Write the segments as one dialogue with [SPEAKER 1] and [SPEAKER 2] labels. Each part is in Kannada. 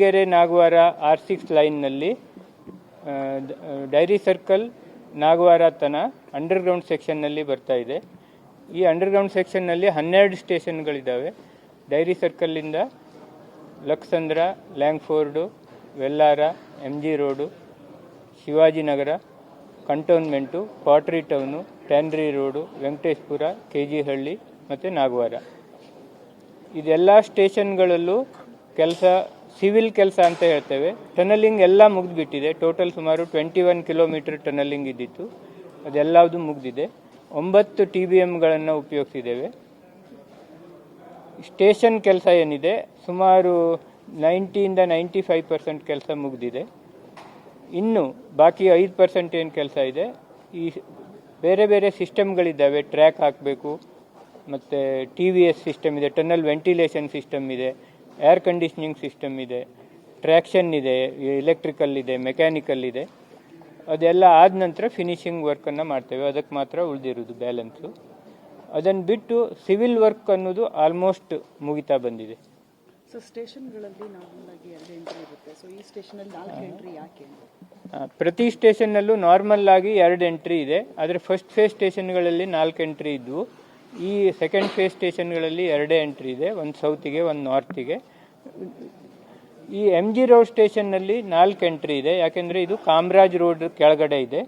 [SPEAKER 1] ಕೊರಟಗೆರೆ ನಾಗವಾರ ಆರ್ ಸಿಕ್ಸ್ ಲೈನ್ನಲ್ಲಿ ಡೈರಿ ಸರ್ಕಲ್ ನಾಗವಾರ ತನ ಅಂಡರ್ಗ್ರೌಂಡ್ ಸೆಕ್ಷನ್ನಲ್ಲಿ ಬರ್ತಾ ಇದೆ. ಈ ಅಂಡರ್ಗ್ರೌಂಡ್ ಸೆಕ್ಷನ್ನಲ್ಲಿ ಹನ್ನೆರಡು ಸ್ಟೇಷನ್ಗಳಿದ್ದಾವೆ. Dairy ಸರ್ಕಲ್ಲಿಂದ Lakkasandra Langford, Vellara M G Road, Shivajinagar, Cantonment, Pottery Town, Tannery Road, Venkateshpura K G Halli ಮತ್ತು ನಾಗವಾರ. ಇದೆಲ್ಲ ಸ್ಟೇಷನ್ಗಳಲ್ಲೂ ಕೆಲಸ ಸಿವಿಲ್ ಕೆಲಸ ಅಂತ ಹೇಳ್ತೇವೆ. ಟನಲಿಂಗ್ ಎಲ್ಲ ಮುಗಿದ್ಬಿಟ್ಟಿದೆ. ಟೋಟಲ್ ಸುಮಾರು ಟ್ವೆಂಟಿ ಒನ್ ಕಿಲೋಮೀಟರ್ ಟನಲಿಂಗ್ ಇದ್ದಿತ್ತು. ಅದೆಲ್ಲದು ಮುಗಿದಿದೆ. ಒಂಬತ್ತು ಟಿ ಬಿ ಎಮ್ಗಳನ್ನು ಉಪಯೋಗಿಸಿದ್ದೇವೆ. ಸ್ಟೇಷನ್ ಕೆಲಸ ಏನಿದೆ? ಸುಮಾರು ನೈಂಟಿಯಿಂದ ನೈಂಟಿ ಫೈವ್ ಪರ್ಸೆಂಟ್ ಕೆಲಸ ಮುಗಿದಿದೆ. ಇನ್ನು ಬಾಕಿ ಐದು ಪರ್ಸೆಂಟ್ ಏನು ಕೆಲಸ ಇದೆ? ಈ ಬೇರೆ ಬೇರೆ ಸಿಸ್ಟಮ್ಗಳಿದ್ದಾವೆ. ಟ್ರ್ಯಾಕ್ ಹಾಕಬೇಕು. ಮತ್ತು ಟಿ ವಿ ಎಸ್ ಸಿಸ್ಟಮ್ ಇದೆ. ಟನಲ್ ವೆಂಟಿಲೇಷನ್ ಸಿಸ್ಟಮ್ ಇದೆ. ಏರ್ ಕಂಡೀಷ್ನಿಂಗ್ ಸಿಸ್ಟಮ್ ಇದೆ ಟ್ರ್ಯಾಕ್ಷನ್ ಇದೆ ಎಲೆಕ್ಟ್ರಿಕಲ್ ಇದೆ ಮೆಕ್ಯಾನಿಕಲ್ ಇದೆ. ಅದೆಲ್ಲ ಆದ ನಂತರ ಫಿನಿಷಿಂಗ್ ವರ್ಕನ್ನು ಮಾಡ್ತೇವೆ. ಅದಕ್ಕೆ ಮಾತ್ರ ಉಳಿದಿರೋದು ಬ್ಯಾಲೆನ್ಸು ಅದನ್ನು ಬಿಟ್ಟು ಸಿವಿಲ್ ವರ್ಕ್ ಅನ್ನೋದು ಆಲ್ಮೋಸ್ಟ್ ಮುಗಿತಾ ಬಂದಿದೆ.
[SPEAKER 2] ಸೊ ಸ್ಟೇಷನ್ಗಳಲ್ಲಿ ನಾರ್ಮಲ್ ಆಗಿ ಎರಡು ಎಂಟ್ರಿ ಇರುತ್ತೆ. ಸೊ ಈ ಸ್ಟೇಷನಲ್ಲಿ ನಾಲ್ಕು ಎಂಟ್ರಿ ಯಾಕೆ
[SPEAKER 1] ಆ, ಪ್ರತಿ ಸ್ಟೇಷನ್ನಲ್ಲೂ ನಾರ್ಮಲ್ ಆಗಿ ಎರಡು ಎಂಟ್ರಿ ಇದೆ. ಆದರೆ ಫಸ್ಟ್ ಫೇಸ್ ಸ್ಟೇಷನ್ಗಳಲ್ಲಿ ನಾಲ್ಕು ಎಂಟ್ರಿ ಇದ್ವು. ಈ ಸೆಕೆಂಡ್ ಫೇಸ್ ಸ್ಟೇಷನ್ಗಳಲ್ಲಿ ಎರಡೇ ಎಂಟ್ರಿ ಇದೆ, ಒಂದು ಸೌತಿಗೆ ಒಂದು ನಾರ್ತಿಗೆ ಈ ಎಂ ಜಿ ರೋಡ್ ಸ್ಟೇಷನ್ನಲ್ಲಿ ನಾಲ್ಕು ಎಂಟ್ರಿ ಇದೆ, ಯಾಕೆಂದರೆ ಇದು ಕಾಮರಾಜ್ ರೋಡ್ ಕೆಳಗಡೆ ಇದೆ.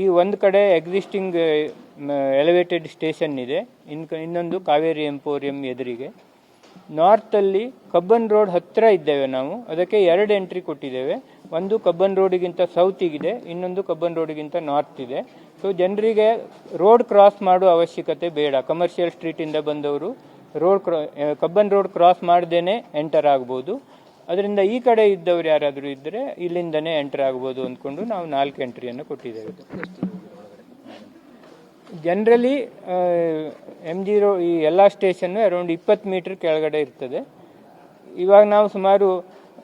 [SPEAKER 1] ಈ ಒಂದು ಕಡೆ ಎಕ್ಸಿಸ್ಟಿಂಗ್ ಎಲಿವೇಟೆಡ್ ಸ್ಟೇಷನ್ ಇದೆ, ಇನ್, ಇನ್ನೊಂದು ಕಾವೇರಿ ಎಂಪೋರಿಯಂ ಎದುರಿಗೆ. ನಾರ್ತಲ್ಲಿ ಕಬ್ಬನ್ ರೋಡ್ ಹತ್ತಿರ ಇದ್ದೇವೆ ನಾವು. ಅದಕ್ಕೆ ಎರಡು ಎಂಟ್ರಿ ಕೊಟ್ಟಿದ್ದೇವೆ. ಒಂದು ಕಬ್ಬನ್ ರೋಡಿಗಿಂತ ಸೌತಿಗಿದೆ ಇನ್ನೊಂದು ಕಬ್ಬನ್ ರೋಡಿಗಿಂತ ನಾರ್ತ್ ಇದೆ. ಸೊ ಜನರಿಗೆ ರೋಡ್ ಕ್ರಾಸ್ ಮಾಡುವ ಅವಶ್ಯಕತೆ ಬೇಡ. ಕಮರ್ಷಿಯಲ್ ಸ್ಟ್ರೀಟಿಂದ ಬಂದವರು ರೋಡ್ ಕಬ್ಬನ್ ರೋಡ್ ಕ್ರಾಸ್ ಮಾಡ್ದೇನೆ ಎಂಟರ್ ಆಗ್ಬೋದು. ಅದರಿಂದ ಈ ಕಡೆ ಇದ್ದವರು ಯಾರಾದರೂ ಇದ್ದರೆ ಇಲ್ಲಿಂದನೇ ಎಂಟರ್ ಆಗ್ಬೋದು ಅಂದ್ಕೊಂಡು ನಾವು ನಾಲ್ಕು ಎಂಟ್ರಿಯನ್ನು ಕೊಟ್ಟಿದ್ದೇವೆ. ಜನರಲಿ ಎಂ ಜಿ ರೋ ಈ ಎಲ್ಲ ಸ್ಟೇಷನ್ ಅರೌಂಡ್ ಇಪ್ಪತ್ತು ಮೀಟರ್ ಕೆಳಗಡೆ ಇರ್ತದೆ. ಇವಾಗ ನಾವು ಸುಮಾರು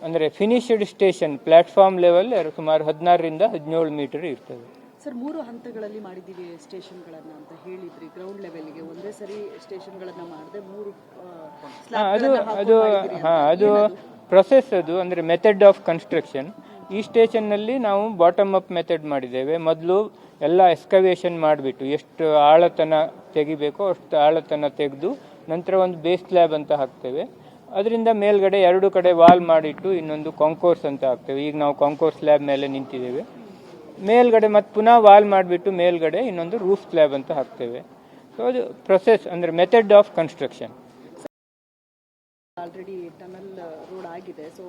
[SPEAKER 1] ಅಂದರೆ ಫಿನಿಶ್ಡ್ ಸ್ಟೇಷನ್ ಪ್ಲಾಟ್ಫಾರ್ಮ್ ಲೆವೆಲ್ ಸುಮಾರು ಹದಿನಾರರಿಂದ ಹದಿನೇಳು ಮೀಟರ್ ಇರ್ತದೆ.
[SPEAKER 2] ಸರ್ ಮೂರು ಹಂತಗಳಲ್ಲಿ ಮಾಡಿದ್ದೀವಿ ಸ್ಟೇಷನ್ಗಳನ್ನು ಅಂತ ಹೇಳಿದ್ರಿ. ಗ್ರೌಂಡ್ ಲೆವೆಲ್ಗೆ ಒಂದೇ ಸರಿ ಸ್ಟೇಷನ್ಗಳನ್ನು ಮಾಡದೆ ಮೂರು
[SPEAKER 1] ಅದು ಅದು ಹಾ ಅದು ಪ್ರೊಸೆಸ್ ಅದು ಅಂದರೆ ಮೆಥಡ್ ಆಫ್ ಕನ್ಸ್ಟ್ರಕ್ಷನ್ ಈ ಸ್ಟೇಷನ್ನಲ್ಲಿ ನಾವು ಬಾಟಮ್ ಅಪ್ ಮೆಥಡ್ ಮಾಡಿದ್ದೇವೆ. ಮೊದಲು ಎಲ್ಲ ಎಸ್ಕವೇಷನ್ ಮಾಡಿಬಿಟ್ಟು ಎಷ್ಟು ಆಳತನ ತೆಗಿಬೇಕೋ ಅಷ್ಟು ಆಳತನ ತೆಗೆದು ನಂತರ ಒಂದು ಬೇಸ್ ಸ್ಲ್ಯಾಬ್ ಅಂತ ಹಾಕ್ತೇವೆ. ಅದರಿಂದ ಮೇಲ್ಗಡೆ ಎರಡು ಕಡೆ ವಾಲ್ ಮಾಡಿಟ್ಟು ಇನ್ನೊಂದು ಕಾಂಕೋರ್ಸ್ ಅಂತ ಹಾಕ್ತೇವೆ. ಈಗ ನಾವು ಕಾಂಕೋರ್ಸ್ ಸ್ಲ್ಯಾಬ್ ಮೇಲೆ ನಿಂತಿದ್ದೇವೆ. ಮೇಲ್ಗಡೆ ಮತ್ತು ಪುನಃ ವಾಲ್ ಮಾಡಿಬಿಟ್ಟು ಮೇಲ್ಗಡೆ ಇನ್ನೊಂದು ರೂಫ್ ಸ್ಲ್ಯಾಬ್ ಅಂತ ಹಾಕ್ತೇವೆ. ಸೊ ಅದು ಪ್ರೊಸೆಸ್ ಅಂದರೆ method of construction
[SPEAKER 2] already tunnel road ಆಗಿದೆ. ಸೊ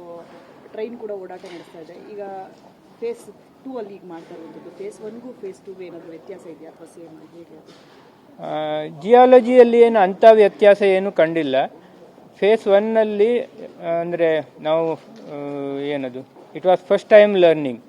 [SPEAKER 2] ಟ್ರೈನ್ ಕೂಡ ಓಡಾಟ ನಡೆಸ್ತಾ ಇದೆ. ಈಗ ಫೇಸ್ ಟೂ ಅಲ್ಲಿ ಈಗ ಮಾಡ್ತಾ ಇರುವಂಥದ್ದು. ಫೇಸ್ ಒನ್ಗೂ ಫೇಸ್ ಟೂ ಏನಾದರೂ ವ್ಯತ್ಯಾಸ ಇದೆಯಾ? ಅಥವಾ ಸೇಮ್ ಹೇಗೆ?
[SPEAKER 1] ಜಿಯಾಲಜಿಯಲ್ಲಿ ಏನು ಅಂಥ ವ್ಯತ್ಯಾಸ ಏನು ಕಂಡಿಲ್ಲ. ಫೇಸ್ ಒನ್ನಲ್ಲಿ ಅಂದರೆ ನಾವು ಏನದು? It was first time learning